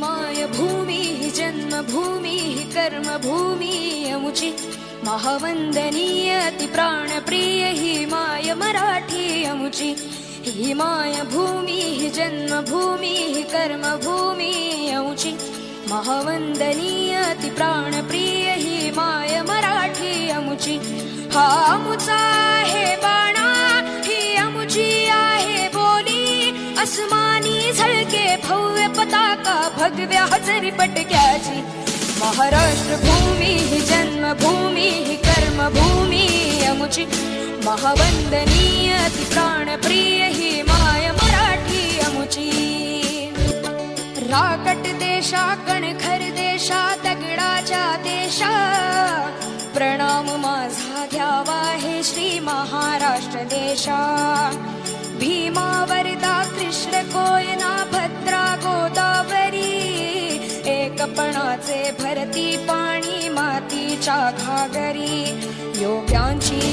माय भूमी हि जन्मभूमी हि कर्मभूमी अमुची महावंदनीय ती प्राणप्रिय माय मराठी अमुची हि माय भूमी हि जन्मभूमी कर्मभूमी अमुची महावंदनीय ती प्राणप्रिय माय मराठी अमुची हा अमुचा आहे बाणा ही अमुची आहे बोली अस्मानी झळके भौ पताका भगव्या हजरी पटक्याची महाराष्ट्र भूमी ही जन्मभूमी ही कर्मभूमी अमुची महावंदनीय ती प्राणप्रिय ही माय मराठी अमुची राकट देशा कणखर देशा दगडाच्या देशा. प्रणाम माझा घ्यावा हे श्री महाराष्ट्र देशा. भीमावर एकपणाचे भरती पाणी मातीच्या घागरी. योग्यांची